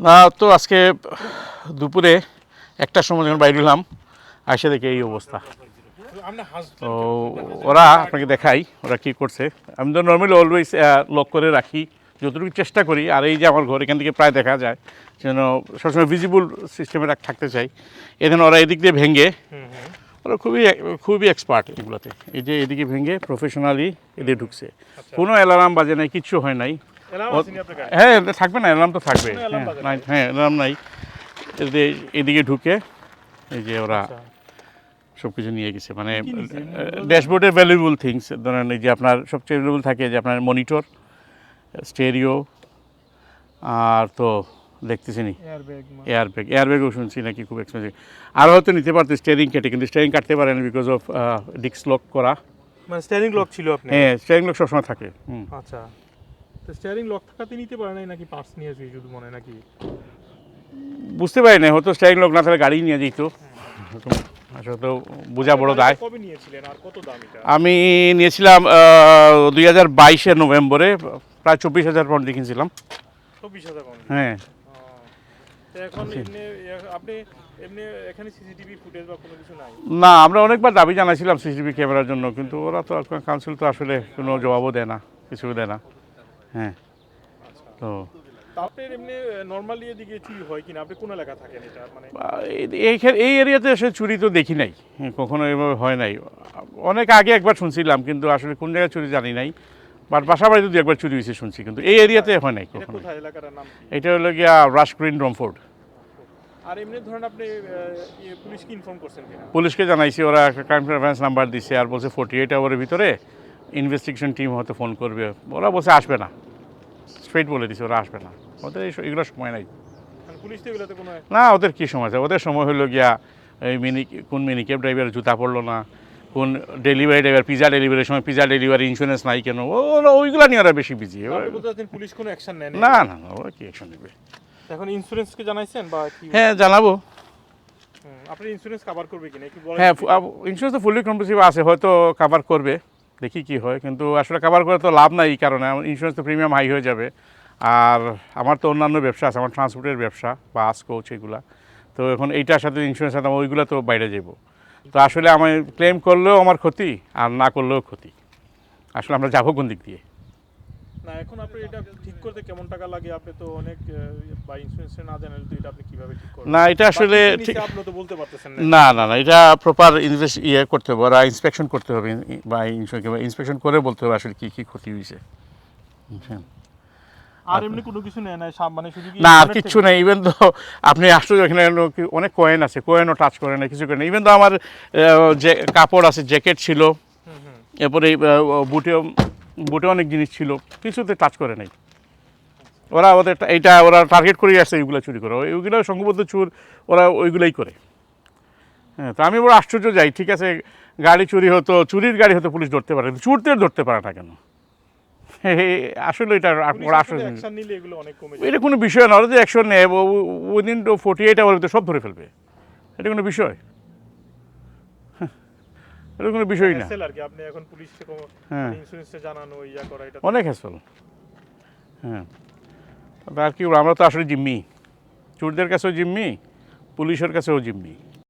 না তো আজকে দুপুরে একটার সময় যখন বাইরে হলাম আসে দেখে এই অবস্থা। তো ওরা আপনাকে দেখাই ওরা কি করছে। আমি তো নর্মালি অলওয়েজ লক করে রাখি যতটুকু চেষ্টা করি। আর এই যে আমার ঘর এখান থেকে প্রায় দেখা যায় যেন সবসময় ভিজিবল সিস্টেমে থাকতে চাই। এখানে ওরা এদিক দিয়ে ভেঙে ওরা খুবই খুবই এক্সপার্ট এগুলোতে। এই যে এদিকে ভেঙে প্রফেশনালি এদিকে ঢুকছে। কোনো অ্যালার্ম বাজে নাই কিচ্ছু হয় নাই। হ্যাঁ থাকবে না অ্যালার্ম তো থাকবে। হ্যাঁ, হ্যাঁ অ্যালার্ম নাই। এদিকে ঢুকে এই যে ওরা আচ্ছা। সব কিছু নিয়ে গেছে। মানে? ড্যাশবোর্ডের ভ্যালুয়েবল থিংস ধরেন এই যে আপনার সবচেয়ে ভ্যালুয়েবল থাকে যে আপনার মনিটর স্টেরিও আর তো দেখতেছি নি এয়ার ব্যাগ এয়ার ব্যাগও শুনছি নাকি খুব এক্সপেন্সিভ আর হয়তো নিতে পারতো স্টিয়ারিং কেটে কিন্তু স্টিয়ারিং কাটতে পারেন বিকজ অফ ডিস্ক লক করা। মানে স্টিয়ারিং লক ছিল আপনি হ্যাঁ স্টিয়ারিং লক সবসময় থাকে। আচ্ছা। তো স্টিয়ারিং লক থাকাতে নিতে পারে নাই নাকি পার্টস নিয়েছি শুধু মনে নাকি? বুঝতে পারি না হয়তো স্টিয়ারিং লক না থাকলে গাড়ি নিয়ে যেত। আসলে তো বোঝা বড় দায়। কবে নিয়েছিলেন আর কত দাম এটা? আমি নিয়েছিলাম দুই হাজার বাইশের নভেম্বরে প্রায় চব্বিশ হাজার পাউন্ড দিয়ে কিনছিলাম। চব্বিশ হাজার পাউন্ড হ্যাঁ। না আমরা অনেকবার দাবি জানাইছিলাম সিসিটিভি ক্যামেরার জন্য কিন্তু ওরা তো কাউন্সিল তো আসলে কোনো জবাবও দেয় না কিছু দেয় না। হ্যাঁ। তো আপনার এমনি নর্মালি এদিকে চুরি কিনা? আপনি কোন এলাকা থাকেন এটা? আহ, এই- এরিয়াতে এসে চুরি তো দেখি নাই। হ্যাঁ, কখনো এভাবে হয় নাই। অনেক আগে একবার শুনছিলাম কিন্তু আসলে কোন জায়গায় চুরি জানি নাই। বাট বাসা বাড়িতে দু একবার চুরি হয়েছে শুনছি কিন্তু এই এরিয়াতে হয় নাই কখনো এটা হলো গিয়া রাশ গ্রিন রমফোর্ড আর এমনি ধরেন আপনি পুলিশকে ইনফর্ম করছেন পুলিশকে জানাইছি ওরা একটা ক্রাইম নাম্বার দিছে আর বলছে ফোর্টি এইট আওয়ারের ভিতরে ইনভেস্টিগেশন টিম হয়তো ফোন করবে। ওরা বসে আসবে না। স্ট্রেট বলে দিছে ওরা আসবে না। ওদের এগুলো সময় নাই। না ওদের কী সময় আছে? ওদের সময় হলো গিয়া এই মিনি কোন মিনি ক্যাব ড্রাইভারের জুতা পড়ল না কোন ডেলিভারি ড্রাইভার পিজা ডেলিভারির সময় পিজা ডেলিভারি ইন্স্যুরেন্স নাই কেন? ওরা ওইগুলো নিয়ে ওরা বেশি বিজি আপনি পুলিশ কোনো অ্যাকশন নেয় না না না ওরা কি অ্যাকশন নেবে? এখন ইন্স্যুরেন্সকে জানাইছেন বা কি? হ্যাঁ জানাব। হুম, আপনার ইন্স্যুরেন্স কভার করবে কিনা? বলেন। হ্যাঁ ইন্স্যুরেন্স তো ফুললি কম্পালসিভ আছে হয়তো কাভার করবে। দেখি কি হয়, কিন্তু আসলে কাভার করে তো লাভ নাই এই কারণে। আমার ইন্স্যুরেন্স তো প্রিমিয়াম হাই হয়ে যাবে। আর আমার তো অন্যান্য ব্যবসা আছে, আমার ট্রান্সপোর্টের ব্যবসা বাস কোচ এগুলা। তো এখন এইটার সাথে ইন্স্যুরেন্স সাথে ওইগুলো তো বাইরে যাব। তো আসলে আমি ক্লেম করলেও আমার ক্ষতি, আর না করলেও ক্ষতি। আসলে আমরা যাব কোন দিক দিয়ে? না এখন আপনি এটা ঠিক করতে কেমন টাকা লাগে? আপনি তো অনেক বা ইন্স্যুরেন্স না জানেন তো এটা আপনি কীভাবে ঠিক করবেন? না এটা আসলে বা ঠিক আপনি তো বলতে পারতেছেন না। না না এটা প্রপার ইনভেস্ট ইয়ে করতে হবে ওরা ইন্সপেকশন করতে হবে বা ইন্সপেকশন করে বলতে হবে আসলে কী কী ক্ষতি হয়েছে আর এমনি কোনো কিছু নেয় না মানে শুধু না আর থেকে? নেই ইভেন তো আপনি আসলে এখানে অনেক কয়েন আছে কয়েনও টাচ করে না কিছু করে না ইভেন তো আমার যে কাপড় আছে জ্যাকেট ছিল। এরপরে আহ, বুটে অনেক জিনিস ছিল কিছুতে টাচ করে নাই। ওরা ওদের এইটা ওরা টার্গেট করে আসছে এইগুলো চুরি করে। ওইগুলো সংঘবদ্ধ চুর ওরা ওইগুলোই করে। হ্যাঁ তো আমি বড় আশ্চর্য যাই ঠিক আছে গাড়ি চুরি হতো চুরির গাড়ি হতো পুলিশ ধরতে পারে চুরদের ধরতে পারে না কেন? আসলে এটা বড় আশ্চর্য। এটা কোনো বিষয় না ওরা যে অ্যাকশন নেয় উইদিন ফোর্টি এইট আওয়ার সব ধরে ফেলবে। এটা কোনো বিষয়? এটা কোনো বিষয়ই না। আর কি আপনি এখন পুলিশকে হ্যাঁ। ইন্স্যুরেন্সে জানানো ইয়া করা এটা অনেক হ্যাসল হ্যাঁ। তবে আর কি আমরা তো আসলে জিম্মি। চোরদের কাছেও জিম্মি পুলিশের কাছেও জিম্মি।